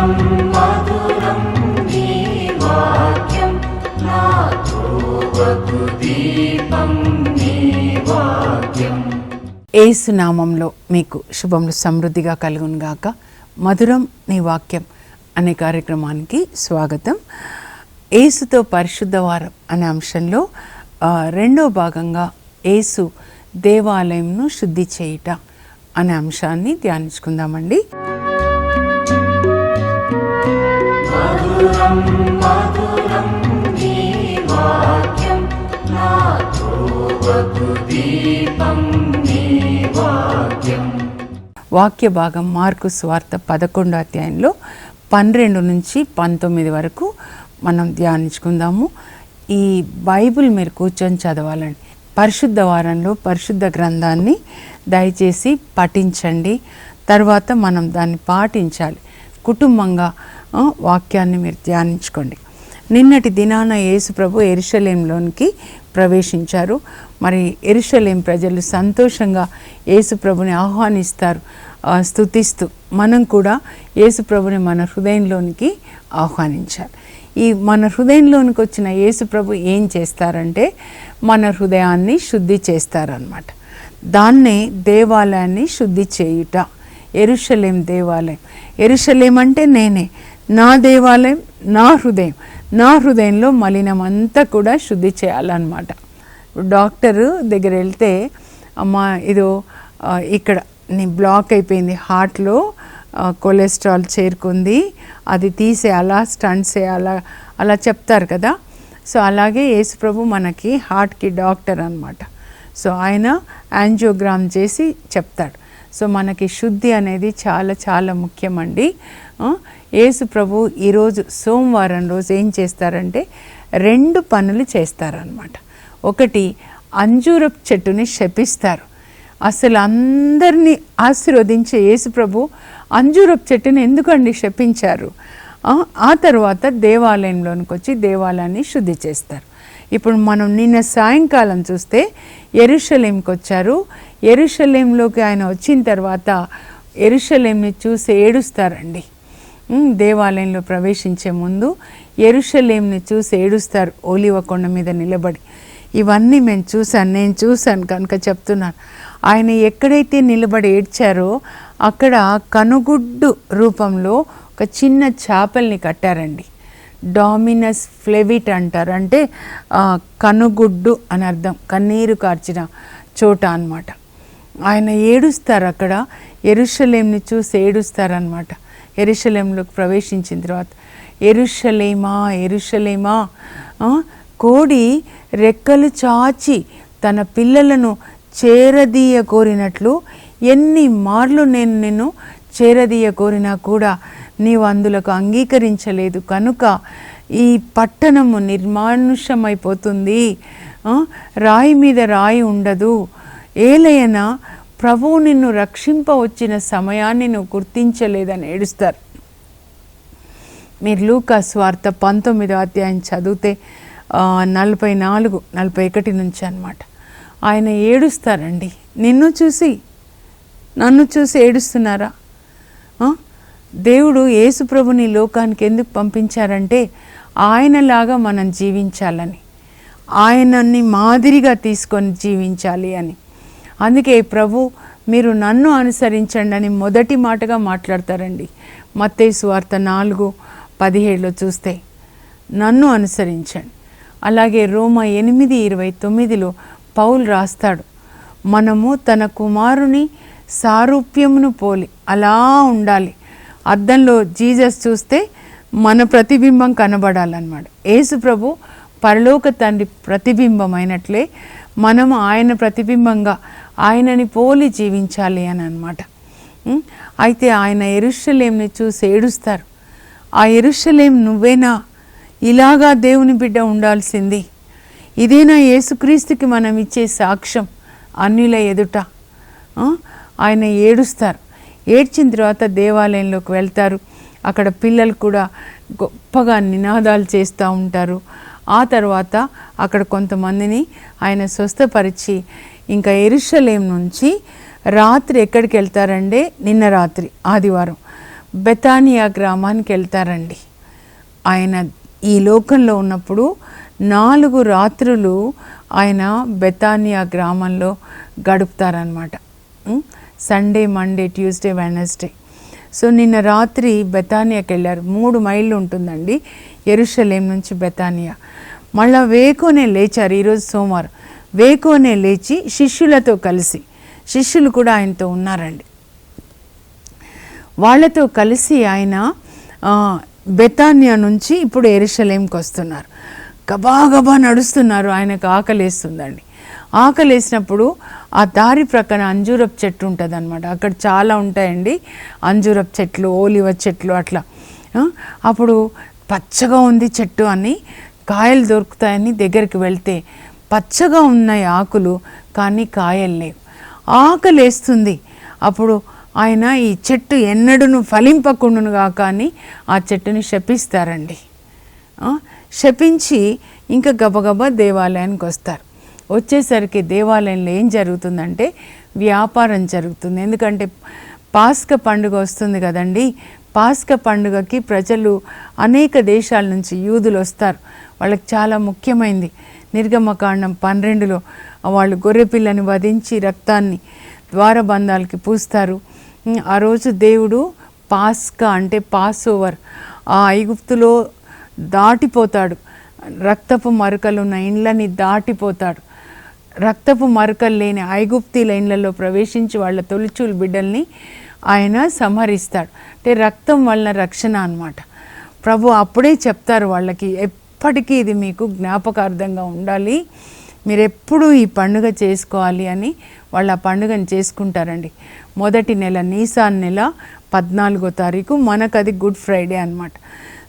ఏసునామంలో ఏసు నామంలో మీకు శుభములు సమృద్ధిగా కలుగును గాక. మధురం నీ వాక్యం అనే కార్యక్రమానికి స్వాగతం. ఏసుతో పరిశుద్ధ వారం అనే అంశంలో రెండో భాగంగా ఏసు దేవాలయంను శుద్ధి చేయుట అనే అంశాన్ని ధ్యానించుకుందామండి. వాక్య భాగం మార్కు స్వార్థ పదకొండో అధ్యాయంలో పన్నెండు నుంచి పంతొమ్మిది వరకు మనం ధ్యానించుకుందాము. ఈ బైబిల్ మీరు కూర్చొని చదవాలండి. పరిశుద్ధ వారంలో పరిశుద్ధ గ్రంథాన్ని దయచేసి పఠించండి. తర్వాత మనం దాన్ని పాటించాలి. కుటుంబంగా వాక్యాన్ని మీరు ధ్యానించుకోండి. నిన్నటి దినాన యేసు ప్రభు ఎరుషలేంలోనికి ప్రవేశించారు. మరి ఎరుషలేం ప్రజలు సంతోషంగా యేసు ప్రభుని ఆహ్వానిస్తారు. స్థుతిస్తూ స్తుతిస్తూ మనం కూడా యేసు ప్రభుని మన హృదయంలోనికి ఆహ్వానించాలి. ఈ మన హృదయంలోనికి వచ్చిన యేసు ప్రభు ఏం చేస్తారంటే మన హృదయాన్ని శుద్ధి చేస్తారనమాట దాన్నే దేవాలయాన్ని శుద్ధి చేయుట. ఎరుషలేం దేవాలయం. ఎరుషలేం అంటే నేనే. నా దేవాలయం నా హృదయం. నా హృదయంలో మలినం అంతా కూడా శుద్ధి చేయాలన్నమాట. డాక్టరు దగ్గర వెళ్తే అమ్మ ఇదో ఇక్కడ నీ బ్లాక్ అయిపోయింది హార్ట్లో కొలెస్ట్రాల్ చేరుకుంది అది తీసేయాలా స్టంట్ చేయాలా అలా చెప్తారు కదా. సో అలాగే యేసుప్రభు మనకి హార్ట్కి డాక్టర్ అన్నమాట. సో ఆయన యాంజియోగ్రామ్ చేసి చెప్తాడు. సో మనకి శుద్ధి అనేది చాలా చాలా ముఖ్యమండి. యేసు ప్రభు ఈరోజు సోమవారం రోజు ఏం చేస్తారంటే రెండు పనులు చేస్తారనమాట ఒకటి అంజూరపు చెట్టుని శపిస్తారు. అసలు అందరినీ ఆశీర్వదించే యేసుప్రభు అంజూరపు చెట్టుని ఎందుకండి శపించారు? ఆ, తర్వాత దేవాలయంలోనికి వచ్చి దేవాలయాన్ని శుద్ధి చేస్తారు. ఇప్పుడు మనం నిన్న సాయంకాలం చూస్తే ఎరుషలేంకి వచ్చారు. ఎరుషలేంలోకి ఆయన వచ్చిన తర్వాత ఎరుషలేంని చూసి ఏడుస్తారండి. దేవాలయంలో ప్రవేశించే ముందు ఎరుషలేంని చూసి ఏడుస్తారు ఓలివ కొండ మీద నిలబడి. ఇవన్నీ మేము చూశాను నేను చూశాను కనుక చెప్తున్నాను. ఆయన ఎక్కడైతే నిలబడి ఏడ్చారో అక్కడ కనుగుడ్డు రూపంలో ఒక చిన్న చేపల్ని కట్టారండి. డామినస్ ఫ్లెవిట్ అంటారు. అంటే కనుగుడ్డు అని అర్థం. కన్నీరు కార్చిన చోట అన్నమాట. ఆయన ఏడుస్తారు అక్కడ. ఎరుషలేంని చూసి ఏడుస్తారనమాట ఎరుషలేంలోకి ప్రవేశించిన తర్వాత ఎరుషలేమా ఎరుషలేమా? కోడి రెక్కలు చాచి తన పిల్లలను చేరదీయ కోరినట్లు ఎన్ని మార్లు నేను నిన్ను చేరదీయ కోరినా కూడా నీవు అందులకు అంగీకరించలేదు. కనుక ఈ పట్టణము నిర్మానుషమైపోతుంది రాయి మీద రాయి ఉండదు. ఏలయన ప్రభువు నిన్ను రక్షింప వచ్చిన సమయాన్ని నువ్వు గుర్తించలేదని ఏడుస్తారు. మీరు లూకా స్వార్థ పంతొమ్మిదో అధ్యాయం చదివితే నలభై నాలుగు నలభై ఒకటి నుంచి అన్నమాట. ఆయన ఏడుస్తారండి. నిన్ను చూసి నన్ను చూసి ఏడుస్తున్నారా? దేవుడు యేసుప్రభుని లోకానికి ఎందుకు పంపించారంటే ఆయనలాగా మనం జీవించాలని. ఆయనని మాదిరిగా తీసుకొని జీవించాలి అని. అందుకే ప్రభు మీరు నన్ను అనుసరించండి అని మొదటి మాటగా మాట్లాడతారండి. మత్తేసు వార్త నాలుగు పదిహేడులో చూస్తే నన్ను అనుసరించండి. అలాగే రోమ ఎనిమిది ఇరవై తొమ్మిదిలో పౌలు రాస్తాడు మనము తన కుమారుని సారూప్యమును పోలి అలా ఉండాలి. అద్దంలో జీసస్ చూస్తే మన ప్రతిబింబం కనబడాలన్నమాట. యేసు ప్రభు పరలోక తండ్రి ప్రతిబింబం అయినట్లే మనము ఆయన ప్రతిబింబంగా ఆయనని పోలి జీవించాలి అని అనమాట అయితే ఆయన ఎరుషలేంని చూసి ఏడుస్తారు. ఆ ఎరుషలేం నువ్వేనా? ఇలాగా దేవుని బిడ్డ ఉండాల్సింది. ఇదేనా యేసుక్రీస్తుకి మనం ఇచ్చే సాక్ష్యం అన్యుల ఎదుట. ఆయన ఏడుస్తారు. ఏడ్చిన తర్వాత దేవాలయంలోకి వెళ్తారు. అక్కడ పిల్లలు కూడా గొప్పగా నినాదాలు చేస్తూ ఉంటారు. ఆ తర్వాత అక్కడ కొంతమందిని ఆయన స్వస్థపరిచి ఇంకా ఎరుషలేం నుంచి రాత్రి ఎక్కడికి వెళ్తారంటే నిన్న రాత్రి ఆదివారం. బెతానియా గ్రామానికి వెళ్తారండి. ఆయన ఈ లోకంలో ఉన్నప్పుడు నాలుగు రాత్రులు ఆయన బెతానియా గ్రామంలో గడుపుతారనమాట Sunday Monday Tuesday Wednesday so నిన్న రాత్రి బెతానియాకి వెళ్ళారు. మూడు మైళ్ళు ఉంటుందండి. ఎరుషలేం నుంచి బెతానియా. మళ్ళా వేకోనే లేచారు ఈరోజు సోమవారం. వేకోనే లేచి శిష్యులతో కలిసి శిష్యులు కూడా ఆయనతో ఉన్నారండి. వాళ్ళతో కలిసి ఆయన బెతానియా బెతాన్యా నుంచి ఇప్పుడు ఎరుషలేంకి వస్తున్నారు. గబా గబా నడుస్తున్నారు ఆయనకు ఆకలేస్తుందండి. ఆకలేసినప్పుడు ఆ దారి ప్రక్కన అంజూరపు చెట్టు ఉంటుంది అనమాట అక్కడ చాలా ఉంటాయండి. అంజూరపు చెట్లు ఓలివ చెట్లు అట్లా. అప్పుడు పచ్చగా ఉంది చెట్టు అని కాయలు దొరుకుతాయని దగ్గరికి వెళ్తే పచ్చగా ఉన్నాయి ఆకులు కానీ కాయలు లేవు. ఆకలేస్తుంది. అప్పుడు ఆయన ఈ చెట్టు ఎన్నడూను ఫలింపకుండునుగా కానీ ఆ చెట్టుని శపిస్తారండి. శపించి ఇంకా గబగబా దేవాలయానికి వస్తారు. వచ్చేసరికి దేవాలయంలో ఏం జరుగుతుందంటే వ్యాపారం జరుగుతుంది. ఎందుకంటే పాస్క పండుగ వస్తుంది కదండి. పాస్క పండుగకి ప్రజలు అనేక దేశాల నుంచి యూదులు వస్తారు. వాళ్ళకి చాలా ముఖ్యమైనది నిర్గమకాండం పన్నెండులో వాళ్ళు గొర్రెపిల్లని వధించి రక్తాన్ని ద్వారబంధాలకి పూస్తారు. ఆ రోజు దేవుడు పాస్కా అంటే పాస్ ఓవర్ ఆ ఐగుప్తులో దాటిపోతాడు. రక్తపు మరకలు ఉన్న ఇండ్లని దాటిపోతాడు. రక్తపు మరకలు లేని ఐగుప్తి లైన్లలో ప్రవేశించి వాళ్ళ తొలిచూలు బిడ్డల్ని ఆయన సంహరిస్తాడు. అంటే రక్తం వలన రక్షణ అన్నమాట. ప్రభు అప్పుడే చెప్తారు వాళ్ళకి ఎప్పటికీ ఇది మీకు జ్ఞాపకార్థంగా ఉండాలి. మీరు ఎప్పుడూ ఈ పండుగ చేసుకోవాలి అని వాళ్ళు ఆ పండుగను చేసుకుంటారండి. మొదటి నెల నీసాన్ నెల పద్నాలుగో తారీఖు మనకు అది గుడ్ ఫ్రైడే అన్నమాట.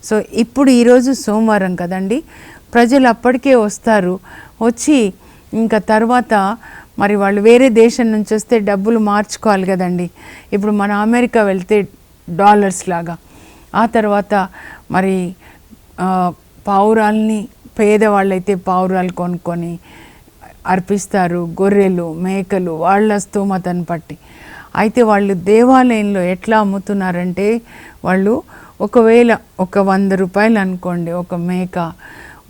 సో ఇప్పుడు ఈరోజు సోమవారం కదండి. ప్రజలు అప్పటికే వస్తారు. వచ్చి ఇంకా తర్వాత మరి వాళ్ళు వేరే దేశం నుంచి వస్తే డబ్బులు మార్చుకోవాలి కదండి. ఇప్పుడు మన అమెరికా వెళ్తే డాలర్స్ లాగా. ఆ తర్వాత మరి పావురాల్ని పేదవాళ్ళైతే పావురాలు కొనుక్కొని అర్పిస్తారు. గొర్రెలు మేకలు వాళ్ళ స్తోమతను పట్టి అయితే వాళ్ళు దేవాలయంలో ఎట్లా అమ్ముతున్నారంటే వాళ్ళు ఒకవేళ ఒక వంద రూపాయలు అనుకోండి ఒక మేక.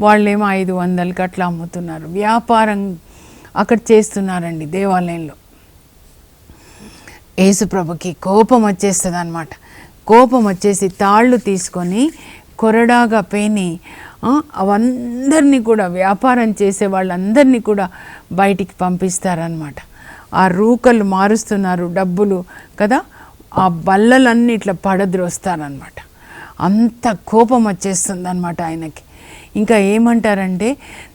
వాళ్ళేమో ఐదు వందలకి అట్లా అమ్ముతున్నారు. వ్యాపారం అక్కడ చేస్తున్నారండి దేవాలయంలో. యేసుప్రభుకి కోపం వచ్చేస్తుంది అనమాట కోపం వచ్చేసి తాళ్ళు తీసుకొని కొరడాగా పేని అవందరినీ కూడా వ్యాపారం చేసే వాళ్ళందరినీ కూడా బయటికి పంపిస్తారనమాట ఆ రూకలు మారుస్తున్నారు డబ్బులు కదా ఆ బల్లలన్నీ ఇట్లా పడద్రోస్తారనమాట అంత కోపం వచ్చేస్తుంది అనమాట ఆయనకి. ఇంకా ఏమంటారంటే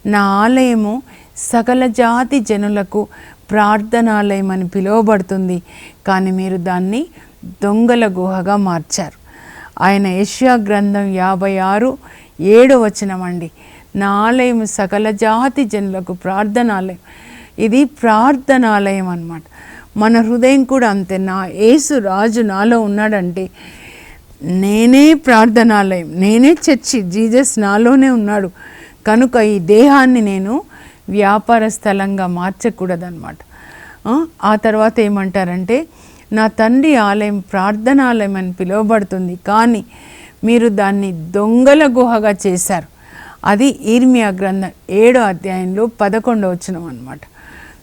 నా ఆలయము సకల జాతి జనులకు ప్రార్థనాలయం అని పిలువబడుతుంది. కానీ మీరు దాన్ని దొంగల గుహగా మార్చారు. ఆయన యష్యా గ్రంథం యాభై ఆరు ఏడు వచనమండి నా ఆలయం సకల జాతి జనులకు ప్రార్థనాలయం. ఇది ప్రార్థనాలయం అన్నమాట. మన హృదయం కూడా అంతే. నా యేసు రాజు నాలో ఉన్నాడంటే నేనే ప్రార్థనాలయం. నేనే చర్చి. జీజస్ నాలోనే ఉన్నాడు. కనుక ఈ దేహాన్ని నేను వ్యాపార స్థలంగా మార్చకూడదన్నమాట. ఆ, తర్వాత ఏమంటారంటే నా తండ్రి ఆలయం ప్రార్థనాలయం అని పిలువబడుతుంది కానీ మీరు దాన్ని దొంగల గుహగా చేశారు. అది ఈర్మియా గ్రంథం ఏడో అధ్యాయంలో పదకొండవ వచ్చినం అనమాట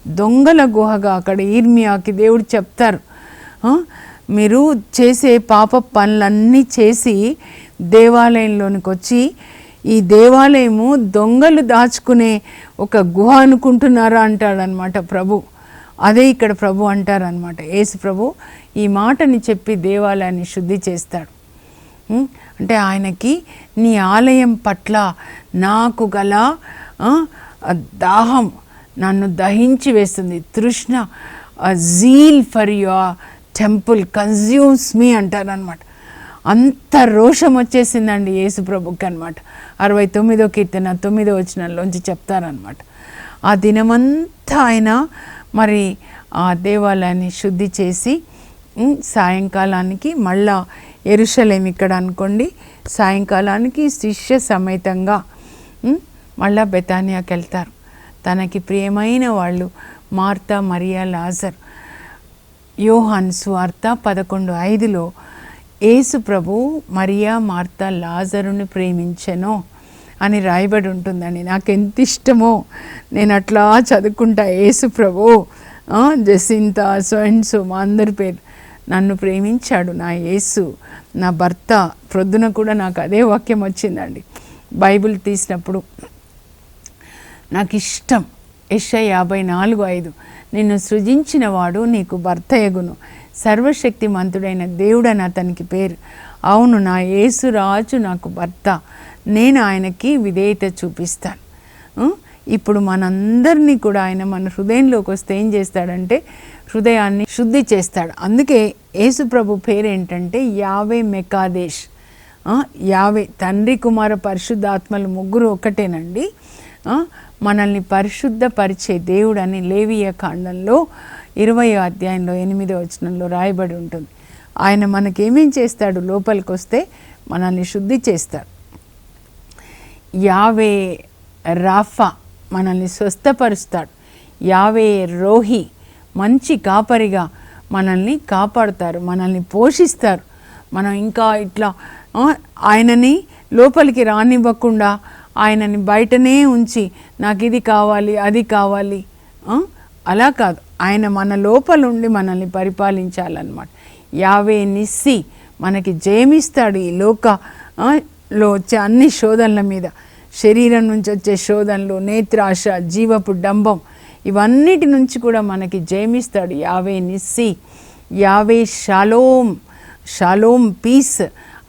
దొంగల గుహగా అక్కడ ఈర్మియాకి దేవుడు చెప్తారు. మీరు చేసే పాప పనులన్నీ చేసి దేవాలయంలోనికి వచ్చి ఈ దేవాలయము దొంగలు దాచుకునే ఒక గుహ అనుకుంటున్నారా అంటాడనమాట ప్రభు. అదే ఇక్కడ ప్రభు అంటారనమాట. యేసు ప్రభు ఈ మాటని చెప్పి దేవాలయాన్ని శుద్ధి చేస్తాడు. అంటే ఆయనకి నీ ఆలయం పట్ల నాకు గల దాహం నన్ను దహించి వేస్తుంది. తృష్ణ zeal for your temple consumes me అంటారనమాట. అంత రోషం వచ్చేసిందండి యేసు ప్రభుకి అనమాట అరవై తొమ్మిదో కీర్తన తొమ్మిదో వచనంలోంచి చెప్తారనమాట ఆ దినమంతా ఆయన మరి ఆ దేవాలయాన్ని శుద్ధి చేసి సాయంకాలానికి మళ్ళా ఎరుషలేం ఇక్కడ అనుకోండి సాయంకాలానికి శిష్య సమేతంగా మళ్ళా బెతానియాకి వెళ్తారు. తనకి ప్రియమైన వాళ్ళు మార్తా మరియా లాజర్ యోహాన్ స్వార్త పదకొండు ఐదులో యేసు ప్రభు మరియా మార్త లాజరుని ప్రేమించెనో అని రాయబడి ఉంటుందండి. నాకు ఎంత ఇష్టమో. నేను అట్లా చదువుకుంటా. యేసు ప్రభు జసింత సో మా అందరి పేరు నన్ను ప్రేమించాడు నా యేసు నా భర్త. ప్రొద్దున కూడా నాకు అదే వాక్యం వచ్చిందండి. బైబిల్ తీసినప్పుడు నాకు ఇష్టం ఎస్ఐ యాభై నాలుగు ఐదు నిన్ను సృజించినవాడు నీకు భర్త ఎగును. సర్వశక్తిమంతుడైన దేవుడని అతనికి పేరు. అవును నా యేసు రాజు నాకు భర్త. నేను ఆయనకి విధేయత చూపిస్తాను. ఇప్పుడు మనందరినీ కూడా ఆయన మన హృదయంలోకి వస్తే ఏం చేస్తాడంటే హృదయాన్ని శుద్ధి చేస్తాడు. అందుకే యేసుప్రభు పేరు ఏంటంటే యావే మెకాదేశ్ యావే తండ్రి కుమార పరిశుద్ధాత్మలు ముగ్గురు ఒకటేనండి మనల్ని పరిశుద్ధపరిచే దేవుడని లేవియ కాండంలో ఇరవై అధ్యాయంలో ఎనిమిదో వచనంలో రాయబడి ఉంటుంది. ఆయన మనకేమేం చేస్తాడు? లోపలికి వస్తే మనల్ని శుద్ధి చేస్తాడు. యావే రాఫా మనల్ని స్వస్థపరుస్తాడు. యావే రోహి మంచి కాపరిగా మనల్ని కాపాడుతారు మనల్ని పోషిస్తారు. మనం ఇంకా ఇట్లా ఆయనని లోపలికి రానివ్వకుండా ఆయనని బయటనే ఉంచి నాకు ఇది కావాలి అది కావాలి అలా కాదు. ఆయన మన లోపలుండి మనల్ని పరిపాలించాలన్నమాట. యావే నిస్సి మనకి జయమిస్తాడు ఈ లోక లో వచ్చే అన్ని శోధనల మీద. శరీరం నుంచి వచ్చే శోధనలు నేత్రాశ జీవపు డంబం ఇవన్నిటి నుంచి కూడా మనకి జయమిస్తాడు యావే నిస్సి. యావే షాలోం షాలోం పీస్.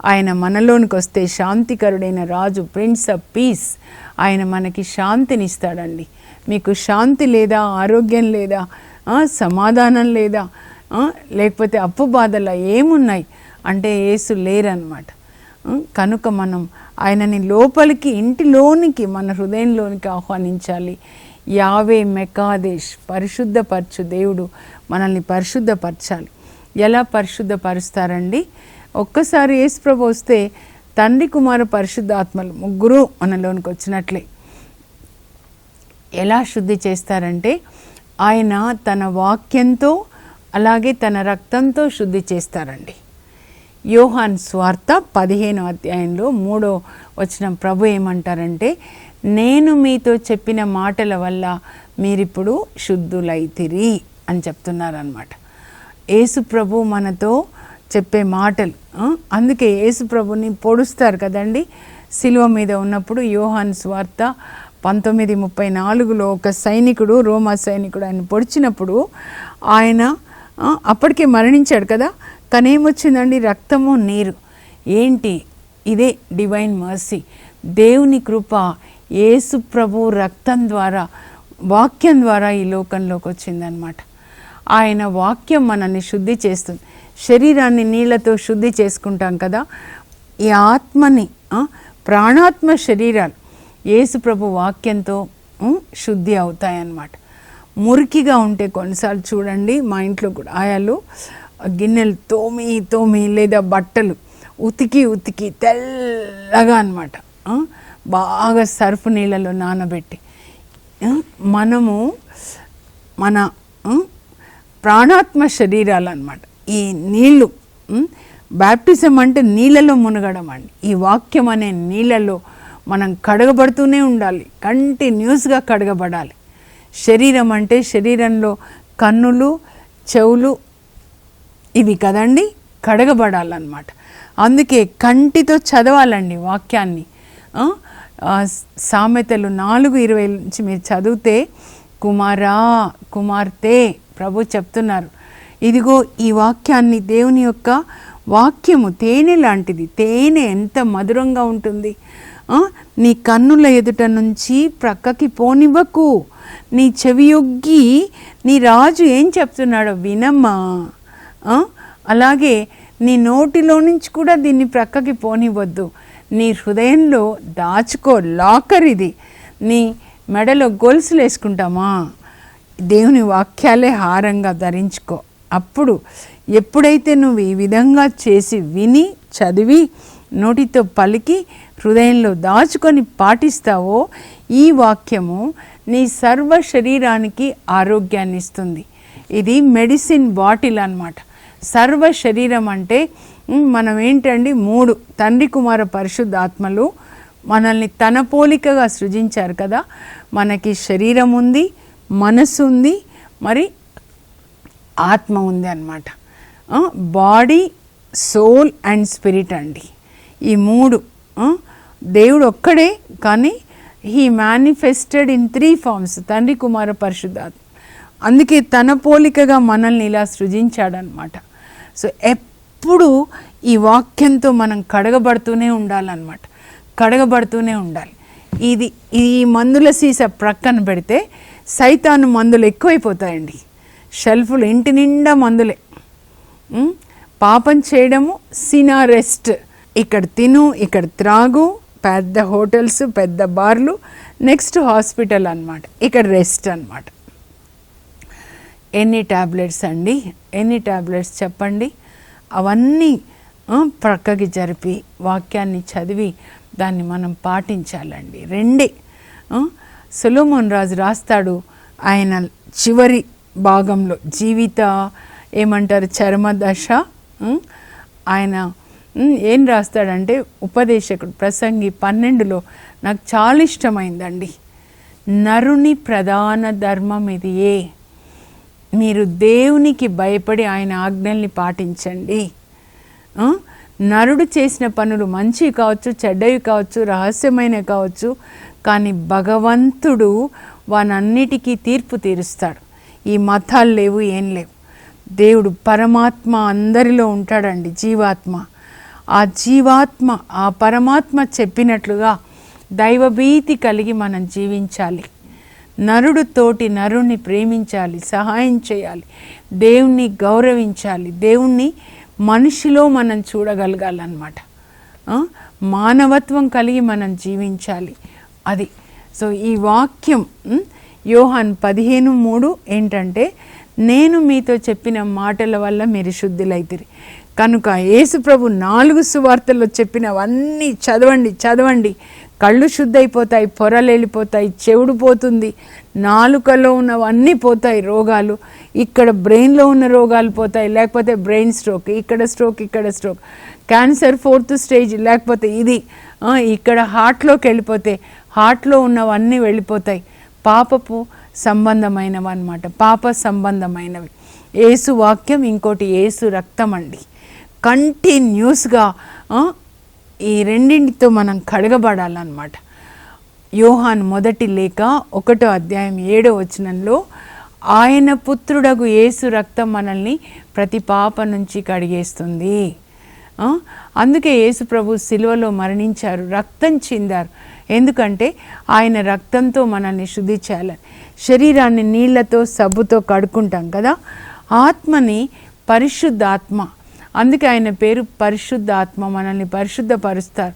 ఆయన మనలోనికి వస్తే శాంతికరుడైన రాజు ప్రిన్స్ ఆఫ్ పీస్. ఆయన మనకి శాంతినిస్తాడండి. మీకు శాంతి లేదా ఆరోగ్యం లేదా సమాధానం లేదా? లేకపోతే అప్పు బాధల ఏమున్నాయి? అంటే ఏసు లేరనమాట కనుక మనం ఆయనని లోపలికి ఇంటిలోనికి మన హృదయంలోనికి ఆహ్వానించాలి. యావే మెకాదేశ్ పరిశుద్ధపరచు దేవుడు మనల్ని పరిశుద్ధపరచాలి. ఎలా పరిశుద్ధపరుస్తారండి? ఒక్కసారి యేసుప్రభు వస్తే తండ్రి కుమార పరిశుద్ధాత్మలు ముగ్గురు మనలోనికి వచ్చినట్లే. ఎలా శుద్ధి చేస్తారంటే ఆయన తన వాక్యంతో అలాగే తన రక్తంతో శుద్ధి చేస్తారండి. యోహాన్ స్వార్థ పదిహేను అధ్యాయంలో మూడో వచ్చిన ప్రభు ఏమంటారంటే నేను మీతో చెప్పిన మాటల వల్ల మీరిప్పుడు శుద్ధులైతిరి అని చెప్తున్నారనమాట యేసు ప్రభు మనతో చెప్పే మాటలు అందుకే యేసు ప్రభుని పొడుస్తారు కదండి. శిలువ మీద ఉన్నప్పుడు యోహాన్ స్వార్త పంతొమ్మిది ముప్పై నాలుగులో ఒక సైనికుడు రోమా సైనికుడు ఆయన పొడిచినప్పుడు ఆయన అప్పటికే మరణించాడు కదా. తనేమొచ్చిందండి రక్తము నీరు. ఏంటి? ఇదే డివైన్ మర్సీ దేవుని కృప యేసు ప్రభు రక్తం ద్వారా వాక్యం ద్వారా ఈ లోకంలోకి వచ్చిందనమాట ఆయన వాక్యం మనల్ని శుద్ధి చేస్తుంది. శరీరాన్ని నీళ్ళతో శుద్ధి చేసుకుంటాం కదా. ఈ ఆత్మని ప్రాణాత్మ శరీరాలు ఏసుప్రభు వాక్యంతో శుద్ధి అవుతాయన్నమాట. మురికిగా ఉంటే కొన్నిసార్లు చూడండి మా ఇంట్లో కూడా ఆయాలు గిన్నెలు తోమి తోమి లేదా బట్టలు ఉతికి ఉతికి తెల్లగా అనమాట బాగా సర్ఫ్ నీళ్ళలో నానబెట్టి మనము మన ప్రాణాత్మ శరీరాలు అనమాట ఈ నీళ్ళు బ్యాప్టిజం అంటే నీళ్ళలో మునగడం అండి. ఈ వాక్యం అనే నీళ్ళలో మనం కడగబడుతూనే ఉండాలి. కంటిన్యూస్గా కడగబడాలి. శరీరం అంటే శరీరంలో కన్నులు చెవులు ఇవి కదండి కడగబడాలన్నమాట. అందుకే కంటితో చదవాలండి వాక్యాన్ని. సామెతలు నాలుగు ఇరవై నుంచి మీరు చదివితే కుమారా కుమార్తె ప్రభు చెప్తున్నారు. ఇదిగో ఈ వాక్యాన్ని దేవుని యొక్క వాక్యము తేనె లాంటిది. తేనె ఎంత మధురంగా ఉంటుంది. నీ కన్నుల ఎదుట నుంచి ప్రక్కకి పోనివ్వకు. నీ చెవియొగ్గి నీ రాజు ఏం చెప్తున్నాడో వినమ్మా. అలాగే నీ నోటిలో నుంచి కూడా దీన్ని ప్రక్కకి పోనివ్వద్దు. నీ హృదయంలో దాచుకో లాకర్ ఇది నీ మెడలో గొలుసులు వేసుకుంటామా. దేవుని వాక్యాలే హారంగా ధరించుకో. అప్పుడు ఎప్పుడైతే నువ్వు ఈ విధంగా చేసి విని చదివి నోటితో పలికి హృదయంలో దాచుకొని పాటిస్తావో ఈ వాక్యము నీ సర్వ శరీరానికి ఆరోగ్యాన్ని ఇస్తుంది. ఇది మెడిసిన్ బాటిల్ అనమాట సర్వ శరీరం అంటే మనం ఏంటండి మూడు తండ్రి కుమార పరిశుద్ధాత్మలు మనల్ని తన పోలికగా సృజించారు కదా. మనకి శరీరం ఉంది మనసు ఉంది మరి ఆత్మ ఉంది అనమాట బాడీ సోల్ అండ్ స్పిరిట్ అండి. ఈ మూడు దేవుడు ఒక్కడే కానీ he manifested in three forms తండ్రి కుమార పరిశుద్ధాత్మ. అందుకే తన పోలికగా మనల్ని ఇలా సృజించాడనమాట. సో ఎప్పుడు ఈ వాక్యంతో మనం కడగబడుతూనే ఉండాలన్నమాట. కడగబడుతూనే ఉండాలి. ఇది ఈ మందుల సీస ప్రక్కన పెడితే సైతాను మందులు ఎక్కువైపోతాయండి. షెల్ఫ్లు ఇంటి నిండా మందులే. పాపం చేయడము సినా రెస్ట్. ఇక్కడ తిను ఇక్కడ త్రాగు పెద్ద హోటల్స్ పెద్ద బార్లు నెక్స్ట్ హాస్పిటల్ అన్నమాట. ఇక్కడ రెస్ట్ అన్నమాట. ఎన్ని ట్యాబ్లెట్స్ అండి? ఎన్ని ట్యాబ్లెట్స్ చెప్పండి? అవన్నీ ప్రక్కకి జరిపి వాక్యాన్ని చదివి దాన్ని మనం పాటించాలండి. రెండే సులోమోన్ రాజు రాస్తాడు ఆయన చివరి భాగంలో జీవిత ఏమంటారు? చర్మదశ ఆయన ఏం రాస్తాడంటే ఉపదేశకుడు ప్రసంగి పన్నెండులో నాకు చాలా ఇష్టమైందండి. నరుని ప్రధాన ధర్మం ఇది ఏ? మీరు దేవునికి భయపడి ఆయన ఆజ్ఞల్ని పాటించండి. నరుడు చేసిన పనులు మంచివి కావచ్చు చెడ్డవి కావచ్చు రహస్యమైనవి కావచ్చు కానీ భగవంతుడు వానన్నిటికీ తీర్పు తీరుస్తాడు. ఈ మతాలు లేవు ఏం లేవు. దేవుడు పరమాత్మ అందరిలో ఉంటాడండి జీవాత్మ. ఆ జీవాత్మ ఆ పరమాత్మ చెప్పినట్లుగా దైవభీతి కలిగి మనం జీవించాలి. నరుడు తోటి నరుణ్ణి ప్రేమించాలి సహాయం చేయాలి దేవుణ్ణి గౌరవించాలి దేవుణ్ణి మనిషిలో మనం చూడగలగాలన్నమాట. మానవత్వం కలిగి మనం జీవించాలి. అది. సో ఈ వాక్యం యోహాన్ పదిహేను మూడు ఏంటంటే నేను మీతో చెప్పిన మాటల వల్ల మీరు శుద్ధులైతిరి. కనుక యేసుప్రభు నాలుగు సువార్తల్లో చెప్పినవన్నీ చదవండి చదవండి. కళ్ళు శుద్ధైపోతాయి పొరలు వెళ్ళిపోతాయి చెవుడు పోతుంది నాలుకలో ఉన్నవన్నీ పోతాయి రోగాలు. ఇక్కడ బ్రెయిన్లో ఉన్న రోగాలు పోతాయి లేకపోతే బ్రెయిన్ స్ట్రోక్ ఇక్కడ స్ట్రోక్ ఇక్కడ స్ట్రోక్. క్యాన్సర్ ఫోర్త్ స్టేజ్ లేకపోతే ఇది. ఇక్కడ హార్ట్లోకి వెళ్ళిపోతే హార్ట్లో ఉన్నవన్నీ వెళ్ళిపోతాయి. పాపపు సంబంధమైనవి అన్నమాట పాప సంబంధమైనవి. ఏసు వాక్యం ఇంకోటి ఏసు రక్తం అండి. కంటిన్యూస్గా ఈ రెండింటితో మనం కడగబడాలన్నమాట. యోహాన్ మొదటి లేక ఒకటో అధ్యాయం ఏడో వచనంలో ఆయన పుత్రుడగు ఏసు రక్తం మనల్ని ప్రతి పాప నుంచి కడిగేస్తుంది. అందుకే యేసు ప్రభు మరణించారు రక్తం చిందారు. ఎందుకంటే ఆయన రక్తంతో మనల్ని శుద్ధి చేయాలని శరీరాన్ని నీళ్ళతో సబ్బుతో కడుక్కుంటాం కదా? ఆత్మని పరిశుద్ధాత్మ. అందుకే ఆయన పేరు పరిశుద్ధాత్మ. మనల్ని పరిశుద్ధపరుస్తారు.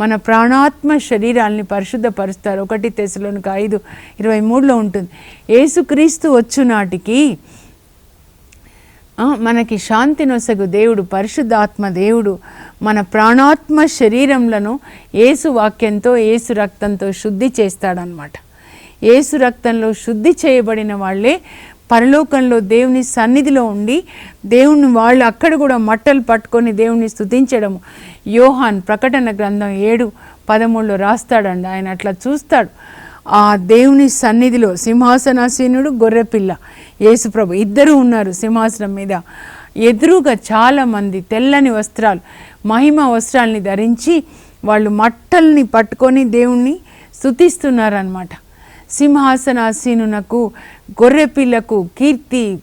మన ప్రాణాత్మ శరీరాల్ని పరిశుద్ధపరుస్తారు. ఒకటి తెశలోనికి ఐదు ఇరవై మూడులో ఉంటుంది. ఏసుక్రీస్తు వచ్చు నాటికి మనకి శాంతి నొసగు దేవుడు పరిశుద్ధాత్మ దేవుడు మన ప్రాణాత్మ శరీరంలను ఏసు వాక్యంతో ఏసు రక్తంతో శుద్ధి చేస్తాడనమాట ఏసు రక్తంలో శుద్ధి చేయబడిన వాళ్ళే పరలోకంలో దేవుని సన్నిధిలో ఉండి దేవుని వాళ్ళు అక్కడ కూడా మట్టలు పట్టుకొని దేవుని స్తుతించడము. యోహాన్ ప్రకటన గ్రంథం ఏడు పదమూడులో రాస్తాడండి. ఆయన అట్లా చూస్తాడు. ఆ దేవుని సన్నిధిలో సింహాసనాసీనుడు గొర్రెపిల్ల యేసుప్రభు ఇద్దరు ఉన్నారు సింహాసనం మీద. ఎదురుగా చాలామంది తెల్లని వస్త్రాలు మహిమ వస్త్రాల్ని ధరించి వాళ్ళు మట్టల్ని పట్టుకొని దేవుణ్ణి స్థుతిస్తున్నారనమాట సింహాసనాసీనునకు గొర్రెపిల్లకు కీర్తి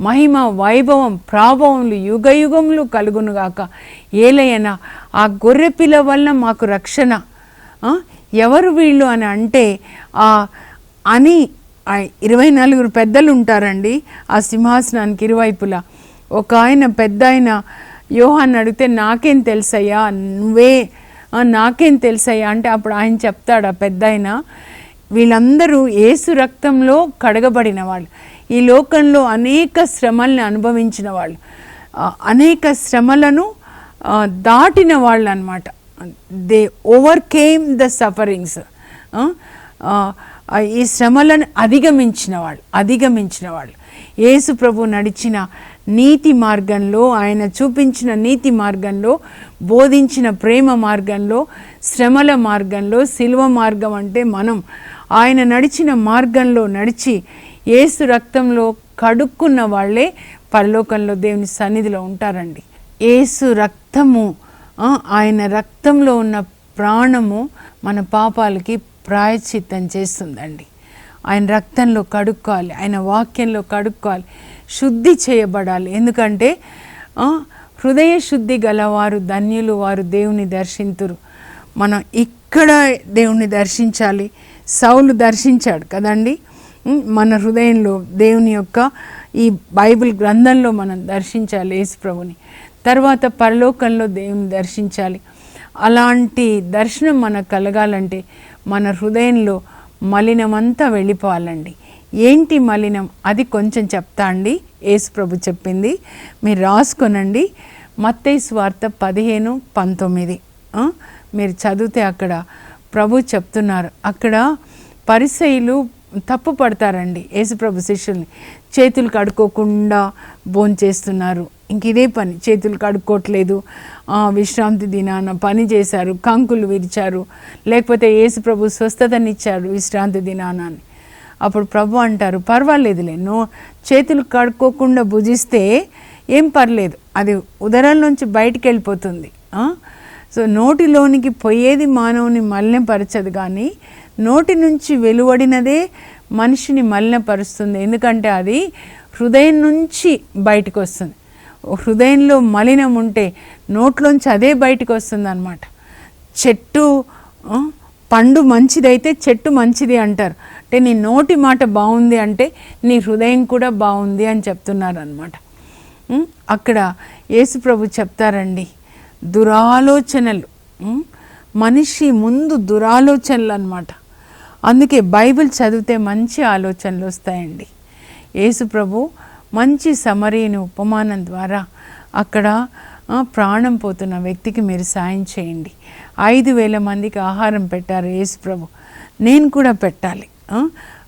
మహిమ వైభవం ప్రాభవములు యుగ యుగములు కలుగునుగాక. ఏలయన ఆ గొర్రెపిల్ల వల్ల మాకు రక్షణ ఎవరు వీళ్ళు అని అంటే ఆ అని ఇరవై నలుగురు పెద్దలు ఉంటారండి ఆ సింహాసనానికి ఇరువైపులా. ఒక ఆయన పెద్ద ఆయన యోహాన్ని అడిగితే నాకేం తెలుసయ్యా? నువ్వే నాకేం తెలుసయ్యా? అంటే అప్పుడు ఆయన చెప్తాడు ఆ పెద్ద ఆయన. వీళ్ళందరూ ఏసు రక్తంలో కడగబడిన వాళ్ళు. ఈ లోకంలో అనేక శ్రమల్ని అనుభవించిన వాళ్ళు. అనేక శ్రమలను దాటిన వాళ్ళు అనమాట దే ఓవర్కేమ్ ద సఫరింగ్స్ ఈ శ్రమలను అధిగమించిన వాళ్ళు అధిగమించిన వాళ్ళు. యేసు ప్రభు నడిచిన నీతి మార్గంలో ఆయన చూపించిన నీతి మార్గంలో బోధించిన ప్రేమ మార్గంలో శ్రమల మార్గంలో శిల్వ మార్గం అంటే మనం. ఆయన నడిచిన మార్గంలో నడిచి ఏసు రక్తంలో కడుక్కున్న వాళ్ళే పరలోకంలో దేవుని సన్నిధిలో ఉంటారండి. ఏసు రక్తము ఆయన రక్తంలో ఉన్న ప్రాణము మన పాపాలకి ప్రాయశ్చిత్తం చేస్తుందండి. ఆయన రక్తంలో కడుక్కోవాలి ఆయన వాక్యంలో కడుక్కోవాలి శుద్ధి చేయబడాలి. ఎందుకంటే హృదయ శుద్ధి గలవారు ధన్యులు వారు దేవుని దర్శింతురు. మనం ఇక్కడ దేవుణ్ణి దర్శించాలి. సౌలు దర్శించాడు కదండి? మన హృదయంలో దేవుని యొక్క ఈ బైబిల్ గ్రంథంలో మనం దర్శించాలి యేసు ప్రభుని తర్వాత పరలోకంలో దేవుని దర్శించాలి. అలాంటి దర్శనం మనకు కలగాలంటే మన హృదయంలో మలినమంతా వెళ్ళిపోవాలండి. ఏంటి మలినం? అది కొంచెం చెప్తా అండి. యేసు ప్రభు చెప్పింది. మీరు రాసుకొనండి. మత్తయి స్వార్థ పదిహేను పంతొమ్మిది. మీరు చదివితే అక్కడ ప్రభు చెప్తున్నారు. అక్కడ పరిసయులు తప్పు పడతారండి. యేసుప్రభు శిష్యుల్ని. చేతులు కడుక్కోకుండా భోంచేస్తున్నారు. ఇంక ఇదే పని. చేతులు కడుక్కోవట్లేదు విశ్రాంతి దినాన పని చేశారు. కంకులు విరిచారు. లేకపోతే యేసుప్రభు స్వస్థతనిచ్చారు విశ్రాంతి దినాన అని అప్పుడు ప్రభు అంటారు పర్వాలేదులే. నో చేతులు కడుక్కోకుండా భుజిస్తే ఏం పర్లేదు. అది ఉదరం నుంచి బయటికి వెళ్ళిపోతుంది. సో నోటిలోనికి పోయేది మానవుని మలినపరచదు కానీ నోటి నుంచి వెలువడినదే మనిషిని మలినపరుస్తుంది. ఎందుకంటే అది హృదయం నుంచి బయటకు వస్తుంది. హృదయంలో మలినం ఉంటే నోట్లోంచి అదే బయటకు వస్తుంది అనమాట చెట్టు పండు మంచిదైతే చెట్టు మంచిది అంటారు. అంటే నీ నోటి మాట బాగుంది అంటే నీ హృదయం కూడా బాగుంది అని చెప్తున్నారు అనమాట అక్కడ యేసుప్రభు చెప్తారండి దురాలోచనలు. మనిషి ముందు దురాలోచనలు అనమాట అందుకే బైబిల్ చదివితే మంచి ఆలోచనలు వస్తాయండి. యేసుప్రభు ప్రభు మంచి సమరీని ఉపమానం ద్వారా అక్కడ ప్రాణం పోతున్న వ్యక్తికి మీరు సాయం చేయండి. ఐదు వేల మందికి ఆహారం పెట్టారు యేసు ప్రభు. నేను కూడా పెట్టాలి.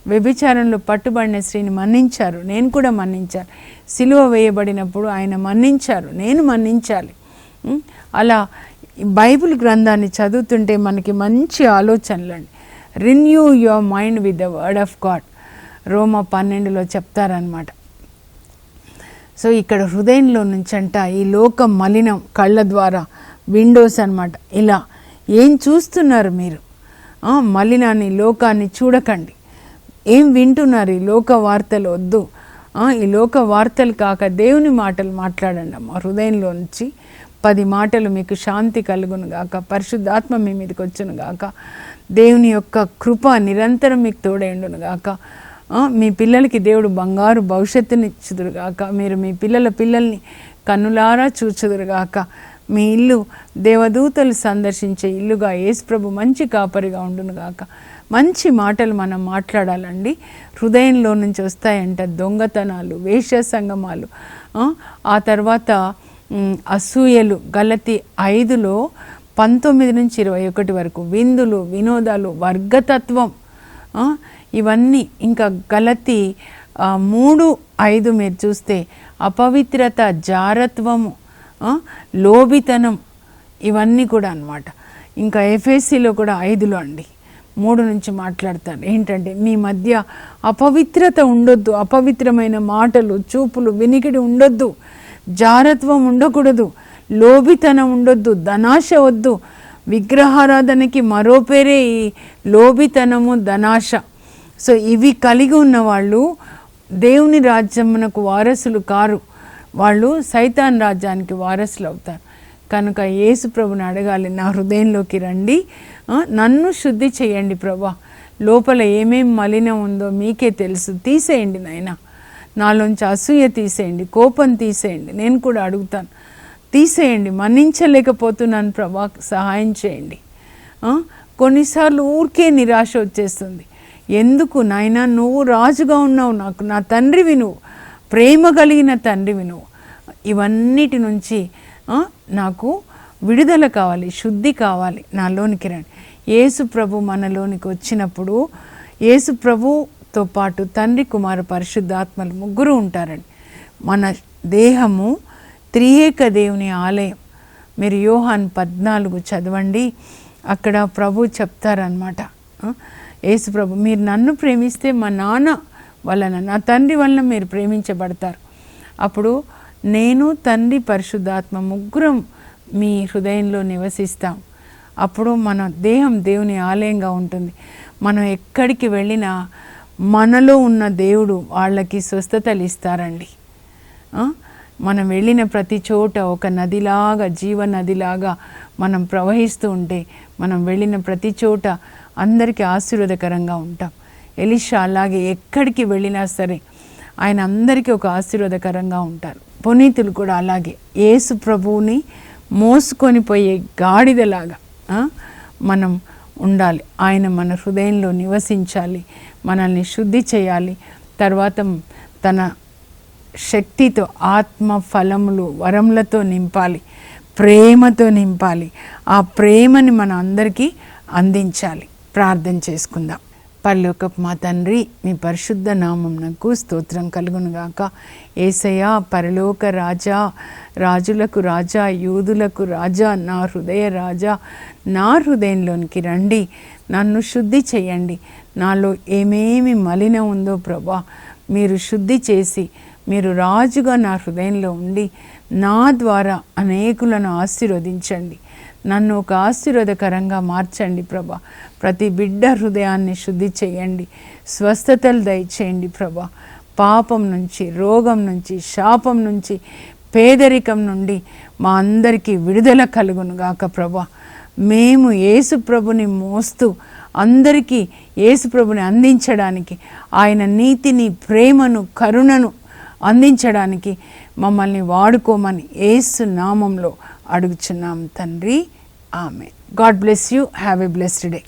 వ్యభిచారంలో పట్టుబడిన స్త్రీని మన్నించారు. నేను కూడా మన్నించాను సిలువ వేయబడినప్పుడు ఆయన మన్నించారు. నేను మన్నించాలి. అలా బైబిల్ గ్రంథాన్ని చదువుతుంటే మనకి మంచి ఆలోచనలు అండి. Renew your mind with the word of God రోమ పన్నెండులో చెప్తారనమాట సో ఇక్కడ హృదయంలో నుంచి అంట ఈ లోకం మలినం కళ్ళ ద్వారా విండోస్ అన్నమాట. ఇలా ఏం చూస్తున్నారు మీరు? మలినాన్ని లోకాన్ని చూడకండి. ఏం వింటున్నారు ఈ లోక వార్తలు? వద్దు. ఈ లోక వార్తలు కాక దేవుని మాటలు మాట్లాడండి అమ్మ. హృదయంలో నుంచి పది మాటలు మీకు శాంతి కలుగును గాక పరిశుద్ధాత్మ మీ మీదకి వచ్చును గాక దేవుని యొక్క కృప నిరంతరం మీకు తోడైండును గాక మీ పిల్లలకి దేవుడు బంగారు భవిష్యత్తునిచ్చుదురు గాక. మీరు మీ పిల్లల పిల్లల్ని కన్నులారా చూచుదురు గాక. మీ ఇల్లు దేవదూతలు సందర్శించే ఇల్లుగా యేసుప్రభు మంచి కాపరిగా ఉండును గాక. మంచి మాటలు మనం మాట్లాడాలండి. హృదయంలో నుంచి వస్తాయంట దొంగతనాలు వేష సంగమాలు. ఆ, తర్వాత అసూయలు గలతి ఐదులో పంతొమ్మిది నుంచి ఇరవై ఒకటి వరకు విందులు వినోదాలు వర్గతత్వం ఇవన్నీ ఇంకా గలతి మూడు ఐదు మీరు చూస్తే అపవిత్రత జారత్వము లోభితనం లోబితనం ఇవన్నీ కూడా అన్నమాట. ఇంకా ఎఫ్ఎస్సిలో కూడా ఐదులో అండి. మూడు నుంచి మాట్లాడతారు ఏంటంటే మీ మధ్య అపవిత్రత ఉండొద్దు. అపవిత్రమైన మాటలు చూపులు వినికిడి ఉండొద్దు. జారత్వం ఉండకూడదు. లోబితనం ఉండొద్దు. ధనాశ వద్దు. విగ్రహారాధనకి మరో పేరే ఈ లోబితనము ధనాశ. సో ఇవి కలిగి ఉన్న వాళ్ళు దేవుని రాజ్యమునకు వారసులు కారు. వాళ్ళు సైతాన్ రాజ్యానికి వారసులు అవుతారు. కనుక యేసు ప్రభుని అడగాలి నా హృదయంలోకి రండి. నన్ను శుద్ధి చేయండి ప్రభా. లోపల ఏమేం మలినం ఉందో మీకే తెలుసు. తీసేయండి నాయనా. నాలోంచి అసూయ తీసేయండి కోపం తీసేయండి. నేను కూడా అడుగుతాను. తీసేయండి మన్నించలేకపోతున్నాను ప్రభా. సహాయం చేయండి. కొన్నిసార్లు ఊరికే నిరాశ వచ్చేస్తుంది. ఎందుకు నాయన నువ్వు రాజుగా ఉన్నావు నాకు. నా తండ్రి విను. ప్రేమ కలిగిన తండ్రి విను. ఇవన్నిటి నుంచి నాకు విడుదల కావాలి శుద్ధి కావాలి నాలోనికి రండి. యేసు ప్రభు మనలోనికి వచ్చినప్పుడు యేసు ప్రభుతో పాటు తండ్రి కుమార పరిశుద్ధాత్మలు ముగ్గురు ఉంటారండి. మన దేహము త్రియేక దేవుని ఆలయం. మీరు యోహాన్ పద్నాలుగు చదవండి. అక్కడ ప్రభు చెప్తారనమాట యేసు ప్రభు మీరు నన్ను ప్రేమిస్తే మా నాన్న వలన నా తండ్రి వలన మీరు ప్రేమించబడతారు. అప్పుడు నేను తండ్రి పరిశుద్ధాత్మ ముగ్గురం మీ హృదయంలో నివసిస్తాం. అప్పుడు మన దేహం దేవుని ఆలయంగా ఉంటుంది. మనం ఎక్కడికి వెళ్ళినా మనలో ఉన్న దేవుడు వాళ్ళకి స్వస్థతలు ఇస్తారండి. మనం వెళ్ళిన ప్రతి చోట ఒక నదిలాగా జీవ నదిలాగా మనం ప్రవహిస్తూ ఉంటే మనం వెళ్ళిన ప్రతి చోట అందరికీ ఆశీర్వాదకరంగా ఉంటాం. ఎలిషా అలాగే ఎక్కడికి వెళ్ళినా సరే ఆయన అందరికీ ఒక ఆశీర్వాదకరంగా ఉంటారు. పునీతులు కూడా అలాగే. యేసు ప్రభువుని మోసుకొని పోయే గాడిదలాగా మనం ఉండాలి. ఆయన మన హృదయంలో నివసించాలి మనల్ని శుద్ధి చేయాలి. తర్వాత తన శక్తితో ఆత్మ ఫలములు వరములతో నింపాలి ప్రేమతో నింపాలి. ఆ ప్రేమని మన అందరికీ అందించాలి. ప్రార్థన చేసుకుందాం. పర్లోకపు మా తండ్రి మీ పరిశుద్ధ నామంనకు స్తోత్రం కలుగునుగాక. ఏసయ్య పరలోక రాజా రాజులకు రాజా యూదులకు రాజా నా హృదయ రాజా నా హృదయంలోనికి రండి. నన్ను శుద్ధి చేయండి. నాలో ఏమేమి మలిన ఉందో ప్రభా మీరు శుద్ధి చేసి మీరు రాజుగా నా హృదయంలో ఉండి నా ద్వారా అనేకులను ఆశీర్వదించండి. నన్ను ఒక ఆశీర్వాదకరంగా మార్చండి ప్రభా. ప్రతి బిడ్డ హృదయాన్ని శుద్ధి చేయండి. స్వస్థతలు దయచేయండి ప్రభా. పాపం నుంచి రోగం నుంచి శాపం నుంచి పేదరికం నుండి మా అందరికీ విడుదల కలుగును గాక ప్రభా. మేము యేసు ప్రభుని మోస్తూ అందరికీ యేసు ప్రభుని అందించడానికి ఆయన నీతిని ప్రేమను కరుణను అందించడానికి మమ్మల్ని వాడుకోమని ఏసు నామంలో అడుగుచున్నాం తండ్రి. ఆమె God bless you. Have a blessed day.